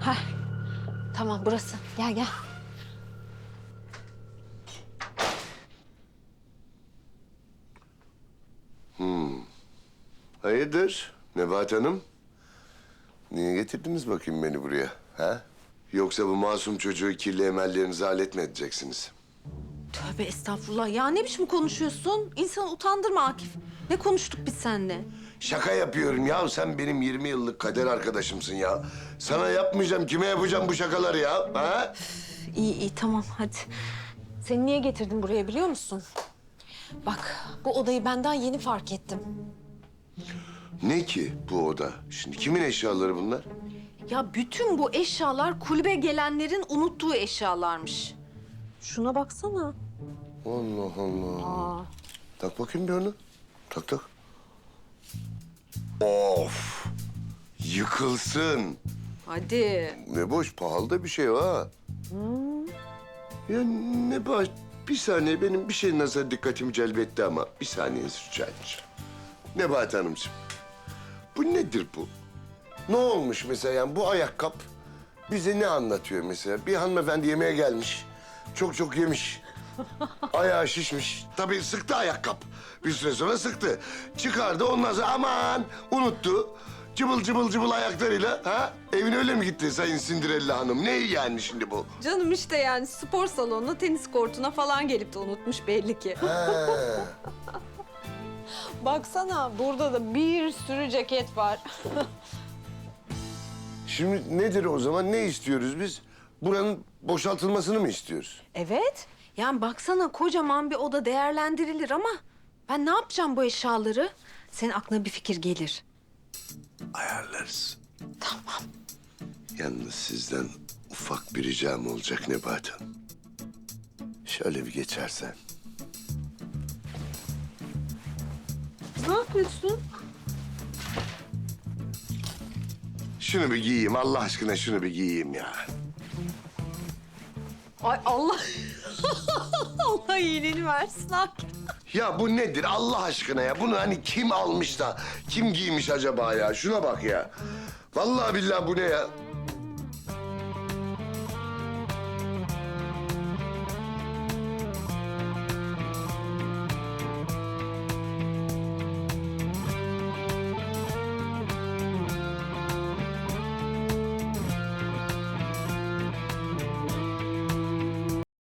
Heh. Tamam burası. Gel gel. Hayırdır Nebahat Hanım? Niye getirdiniz bakayım beni buraya? Ha? Yoksa bu masum çocuğu kirli emellerinize alet mi edeceksiniz? Tövbe estağfurullah. Ya ne biçim konuşuyorsun? İnsanı utandırma Akif. Ne konuştuk biz seninle? Şaka yapıyorum ya. Sen benim 20 yıllık kader arkadaşımsın ya. Sana yapmayacağım. Kime yapacağım bu şakaları ya? Ha? İyi iyi tamam hadi. Seni niye getirdim buraya biliyor musun? Bak bu odayı ben daha yeni fark ettim. Ne ki bu oda? Şimdi kimin eşyaları bunlar? Ya bütün bu eşyalar kulübe gelenlerin unuttuğu eşyalarmış. Şuna baksana. Allah Allah. Aa, Tak bakayım bir onu. Tak tak. Of! Yıkılsın. hadi. Ne boş, pahalı da bir şey ha. Ya ne baş... Bir saniye benim bir şey nazar dikkatimi celbetti ama bir saniye rica edeceğim. Nebahat Hanımcığım, bu nedir bu? Ne olmuş mesela yani bu ayakkabı bize ne anlatıyor mesela? Bir hanımefendi yemeğe gelmiş, çok çok yemiş. Ayağı şişmiş. Tabii sıktı ayakkabı. Bir süre sonra sıktı. Çıkardı ondan sonra aman unuttu. Cıbıl cıbıl cıbıl ayaklarıyla ha evine öyle mi gitti Sayın Cinderella Hanım? Ne yani şimdi bu? Canım işte yani spor salonuna, tenis kortuna falan gelip de unutmuş belli ki. Ha. Baksana burada da bir sürü ceket var. Şimdi nedir o zaman? Ne istiyoruz biz? Buranın boşaltılmasını mı istiyoruz? Evet. Yani baksana kocaman bir oda değerlendirilir ama ben ne yapacağım bu eşyaları? Senin aklına bir fikir gelir. Ayarlarız. Tamam. Yalnız sizden ufak bir ricam olacak Nebahat Hanım. Şöyle bir geçersen. Ne yapıyorsun? Şunu bir giyeyim Allah aşkına şunu bir giyeyim ya. Ay Allah. Allah iyiliğini versin. Ya bu nedir Allah aşkına ya? Bunu hani kim almış da kim giymiş acaba ya? Şuna bak ya. Vallahi billahi bu ne ya?